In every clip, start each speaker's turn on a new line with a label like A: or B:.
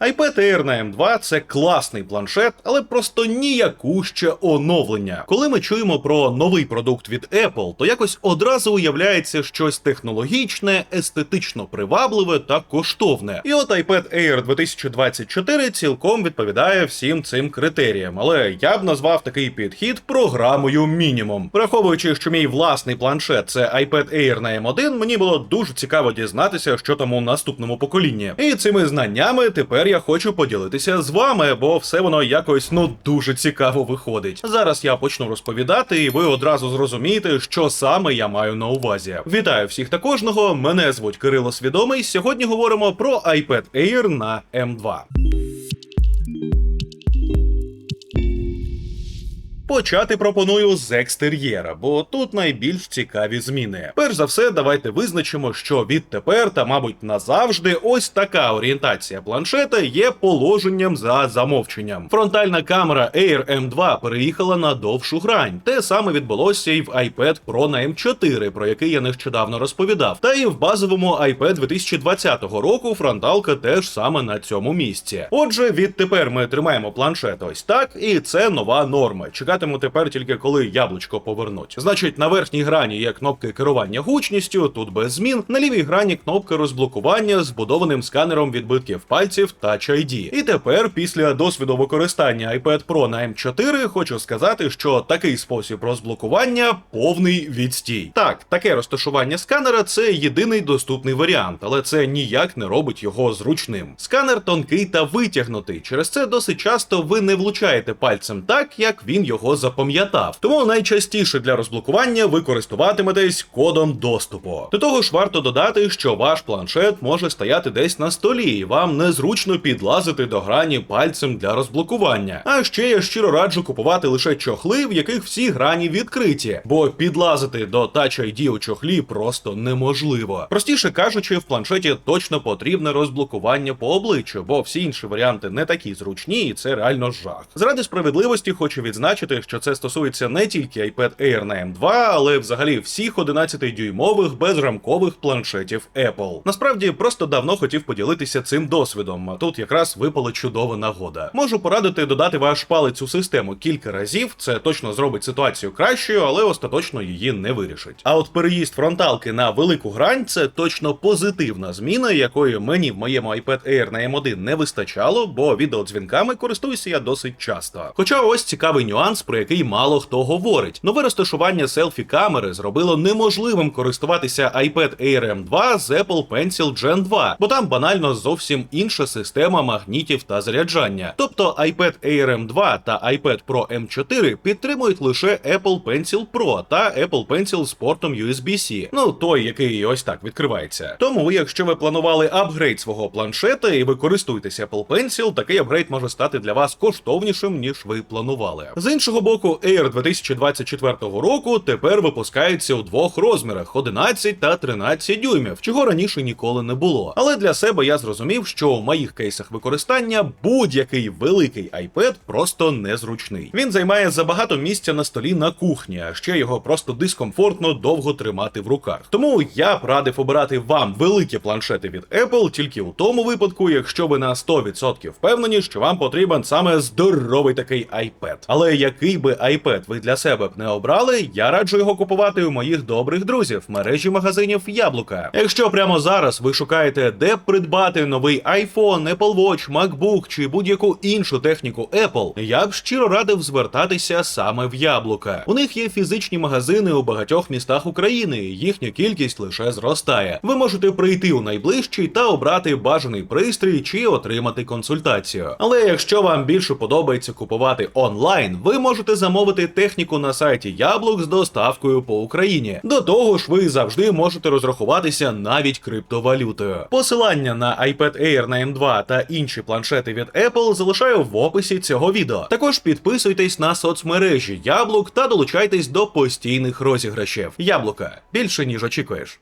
A: iPad Air на M2 це класний планшет, але просто ніякуще оновлення. Коли ми чуємо про новий продукт від Apple, то якось одразу уявляється щось технологічне, естетично привабливе та коштовне. І от iPad Air 2024 цілком відповідає всім цим критеріям. Але я б назвав такий підхід програмою мінімум. Враховуючи, що мій власний планшет це iPad Air на M1, мені було дуже цікаво дізнатися, що там у наступному поколінні. І цими знаннями тепер я хочу поділитися з вами, бо все воно якось ну дуже цікаво виходить. Зараз я почну розповідати, і ви одразу зрозумієте, що саме я маю на увазі. Вітаю всіх та кожного. Мене звуть Кирило Свідомий. Сьогодні говоримо про iPad Air на M2. Почати пропоную з екстер'єра, бо тут найбільш цікаві зміни. Перш за все, давайте визначимо, що відтепер та, мабуть, назавжди, ось така орієнтація планшета є положенням за замовченням. Фронтальна камера Air M2 переїхала на довшу грань. Те саме відбулося і в iPad Pro на M4, про який я нещодавно розповідав. Та і в базовому iPad 2020 року фронталка теж саме на цьому місці. Отже, відтепер ми тримаємо планшет ось так, і це нова норма. Чекатиму тепер тільки коли яблучко повернуть. Значить, на верхній грані є кнопки керування гучністю, тут без змін. На лівій грані кнопка розблокування з будованим сканером відбитків пальців Touch ID. І тепер, після досвіду використання iPad Pro на M4, хочу сказати, що такий спосіб розблокування повний відстій. Так, таке розташування сканера це єдиний доступний варіант, але це ніяк не робить його зручним. Сканер тонкий та витягнутий. Через це досить часто ви не влучаєте пальцем так, як він його запам'ятав. Тому найчастіше для розблокування ви користуватиметесь кодом доступу. До того ж, варто додати, що ваш планшет може стояти десь на столі, і вам незручно підлазити до грані пальцем для розблокування. А ще я щиро раджу купувати лише чохли, в яких всі грані відкриті, бо підлазити до Touch ID у чохлі просто неможливо. Простіше кажучи, в планшеті точно потрібне розблокування по обличчю, бо всі інші варіанти не такі зручні, і це реально жах. Заради справедливості хочу відзначити, що це стосується не тільки iPad Air на M2, але взагалі всіх 11-дюймових безрамкових планшетів Apple. Насправді просто давно хотів поділитися цим досвідом, тут якраз випала чудова нагода. Можу порадити додати ваш палець у систему кілька разів. Це точно зробить ситуацію кращою, але остаточно її не вирішить. А от переїзд фронталки на велику грань це точно позитивна зміна, якої мені в моєму iPad Air на M1 не вистачало, бо відеодзвінками користуюся я досить часто. Хоча ось цікавий нюанс, про який мало хто говорить. Нове розташування селфі камери зробило неможливим користуватися iPad Air M2 з Apple Pencil Gen 2, бо там банально зовсім інша система магнітів та заряджання. Тобто iPad Air M2 та iPad Pro M4 підтримують лише Apple Pencil Pro та Apple Pencil з портом USB-C. Ну той, який ось так відкривається. Тому, якщо ви планували апгрейд свого планшета і ви користуєтеся Apple Pencil, такий апгрейд може стати для вас коштовнішим, ніж ви планували. З іншого боку, Air 2024 року тепер випускається у двох розмірах 11 та 13 дюймів, чого раніше ніколи не було. Але для себе я зрозумів, що в моїх кейсах використання будь-який великий iPad просто незручний. Він займає забагато місця на столі на кухні, а ще його просто дискомфортно довго тримати в руках. Тому я б радив обирати вам великі планшети від Apple тільки у тому випадку, якщо ви на 100% впевнені, що вам потрібен саме здоровий такий iPad. Але який би iPad ви для себе б не обрали, я раджу його купувати у моїх добрих друзів в мережі магазинів Яблука. Якщо прямо зараз ви шукаєте, де придбати новий iPhone, Apple Watch, MacBook чи будь-яку іншу техніку Apple, я б щиро радив звертатися саме в Яблука. У них є фізичні магазини у багатьох містах України, їхня кількість лише зростає. Ви можете прийти у найближчий та обрати бажаний пристрій чи отримати консультацію. Але якщо вам більше подобається купувати онлайн, ви можете замовити техніку на сайті Яблук з доставкою по Україні. До того ж, ви завжди можете розрахуватися навіть криптовалютою. Посилання на iPad Air на M2 та інші планшети від Apple залишаю в описі цього відео. Також підписуйтесь на соцмережі Яблук та долучайтесь до постійних розіграшів. Яблука більше ніж очікуєш.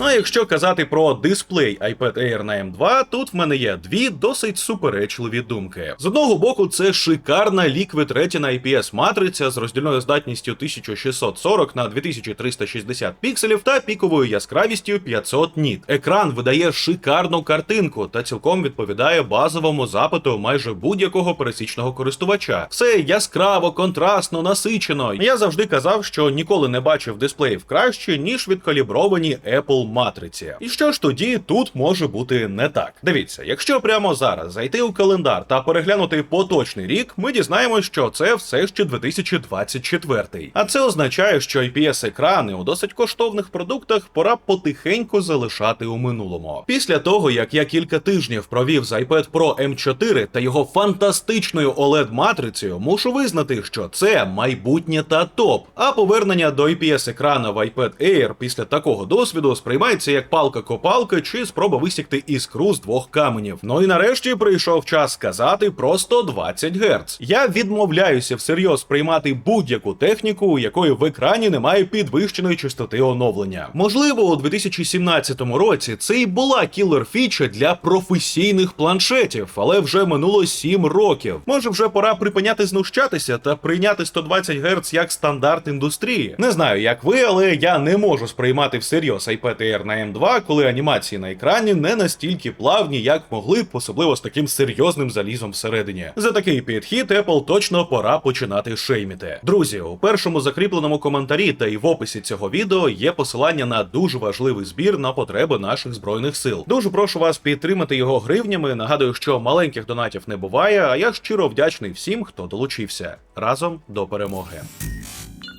A: Ну а якщо казати про дисплей iPad Air на M2, тут в мене є дві досить суперечливі думки. З одного боку, це шикарна Liquid Retina IPS матриця з роздільною здатністю 1640 на 2360 пікселів та піковою яскравістю 500 ніт. Екран видає шикарну картинку та цілком відповідає базовому запиту майже будь-якого пересічного користувача. Все яскраво, контрастно, насичено. Я завжди казав, що ніколи не бачив дисплеїв краще, ніж відкалібровані Apple матриці. І що ж тоді тут може бути не так? Дивіться, якщо прямо зараз зайти у календар та переглянути поточний рік, ми дізнаємося, що це все ще 2024. А це означає, що IPS-екрани у досить коштовних продуктах пора потихеньку залишати у минулому. Після того, як я кілька тижнів провів з iPad Pro M4 та його фантастичною oled матрицею, мушу визнати, що це майбутнє та топ. А повернення до IPS-екрана в iPad Air після такого досвіду сприймається як палка-копалка чи спроба висікти іскру з двох каменів. Ну і нарешті прийшов час сказати про 120 Гц. Я відмовляюся всерйоз приймати будь-яку техніку, у якої в екрані немає підвищеної частоти оновлення. Можливо, у 2017 році це і була кілер фіча для професійних планшетів, але вже минуло 7 років. Може, вже пора припиняти знущатися та прийняти 120 Гц як стандарт індустрії. Не знаю, як ви, але я не можу сприймати всерйоз iPad Air на M2, коли анімації на екрані не настільки плавні, як могли б, особливо з таким серйозним залізом всередині. За такий підхід Apple точно пора починати шейміти. Друзі, у першому закріпленому коментарі та й в описі цього відео є посилання на дуже важливий збір на потреби наших збройних сил. Дуже прошу вас підтримати його гривнями. Нагадую, що маленьких донатів не буває, а я щиро вдячний всім, хто долучився. Разом до перемоги.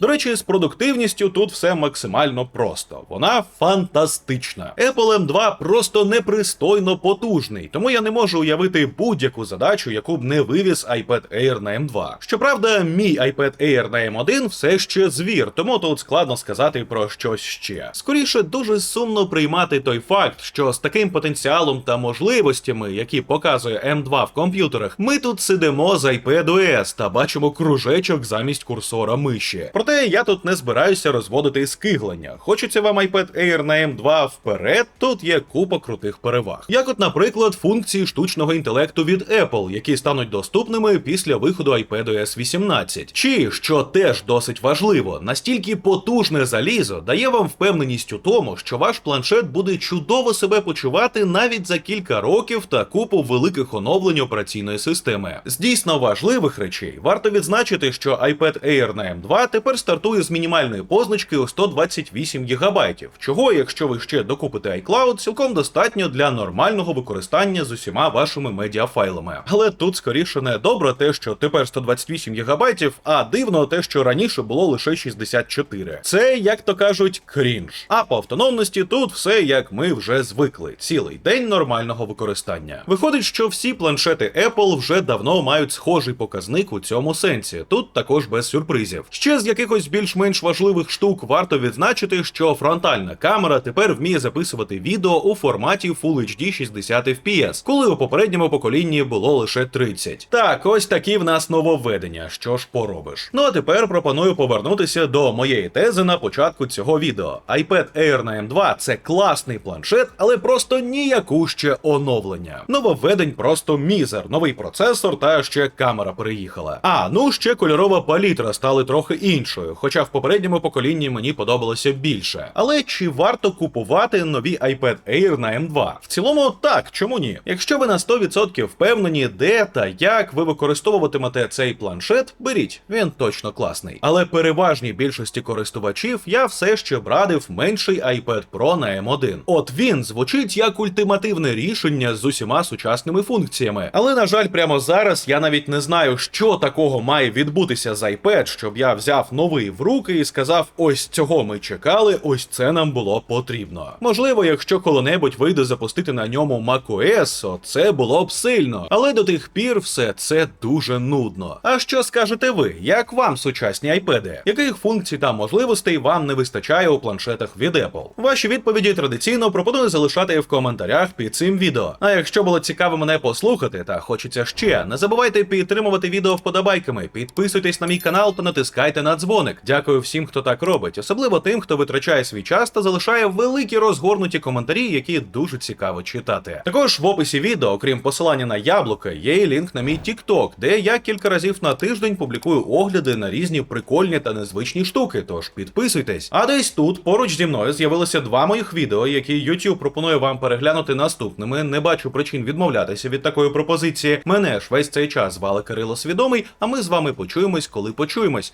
A: До речі, з продуктивністю тут все максимально просто. Вона фантастична. Apple M2 просто непристойно потужний, тому я не можу уявити будь-яку задачу, яку б не вивіз iPad Air на M2. Щоправда, мій iPad Air на M1 все ще звір, тому тут складно сказати про щось ще. Скоріше, дуже сумно приймати той факт, що з таким потенціалом та можливостями, які показує M2 в комп'ютерах, ми тут сидимо з iPad OS та бачимо кружечок замість курсора миші. Проте я тут не збираюся розводити скиглення. Хочеться вам iPad Air на M2 вперед, тут є купа крутих переваг. Як от, наприклад, функції штучного інтелекту від Apple, які стануть доступними після виходу iPadOS 18. Чи, що теж досить важливо, настільки потужне залізо дає вам впевненість у тому, що ваш планшет буде чудово себе почувати навіть за кілька років та купу великих оновлень операційної системи. З дійсно важливих речей варто відзначити, що iPad Air на M2 тепер стартує з мінімальної позначки у 128 ГБ, чого, якщо ви ще докупите iCloud, цілком достатньо для нормального використання з усіма вашими медіафайлами. Але тут скоріше не добре те, що тепер 128 ГБ, а дивно те, що раніше було лише 64. Це, як то кажуть, крінж. А по автономності тут все як ми вже звикли. Цілий день нормального використання. Виходить, що всі планшети Apple вже давно мають схожий показник у цьому сенсі. Тут також без сюрпризів. Ще з якихось більш-менш важливих штук варто відзначити, що фронтальна камера тепер вміє записувати відео у форматі Full HD 60 FPS, коли у попередньому поколінні було лише 30. Так, ось такі в нас нововведення. Що ж поробиш? Ну а тепер пропоную повернутися до моєї тези на початку цього відео. iPad Air на M2 це класний планшет, але просто ніякуще оновлення. Нововведень просто мізер, новий процесор та ще камера переїхала. А ну ще кольорова палітра стали трохи іншою, хоча в попередньому поколінні мені подобалося більше. Але чи варто купувати нові iPad Air на M2? В цілому так, чому ні? Якщо ви на 100% впевнені, де та як ви використовуватимете цей планшет, беріть, він точно класний. Але переважній більшості користувачів я все ще б радив менший iPad Pro на M1. От він звучить як ультимативне рішення з усіма сучасними функціями. Але на жаль, прямо зараз я навіть не знаю, що такого має відбутися з iPad, щоб я взяв новий в руки і сказав: ось цього ми чекали, ось це нам було потрібно. Можливо, якщо коли-небудь вийде запустити на ньому macOS, це було б сильно. Але до тих пір все це дуже нудно. А що скажете ви? Як вам сучасні айпеди? Яких функцій та можливостей вам не вистачає у планшетах від Apple? Ваші відповіді традиційно пропоную залишати в коментарях під цим відео. А якщо було цікаво мене послухати та хочеться ще, не забувайте підтримувати відео вподобайками, підписуйтесь на мій канал та натискайте на дзвоник дзвоник. Дякую всім, хто так робить, особливо тим, хто витрачає свій час та залишає великі розгорнуті коментарі, які дуже цікаво читати. Також в описі відео, окрім посилання на яблука, є і лінк на мій TikTok, де я кілька разів на тиждень публікую огляди на різні прикольні та незвичні штуки. Тож підписуйтесь. А десь тут поруч зі мною з'явилося два моїх відео, які YouTube пропонує вам переглянути наступними. Не бачу причин відмовлятися від такої пропозиції. Мене ж весь цей час звали Кирило Свідомий. А ми з вами почуємось, коли почуємось.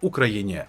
A: Україні!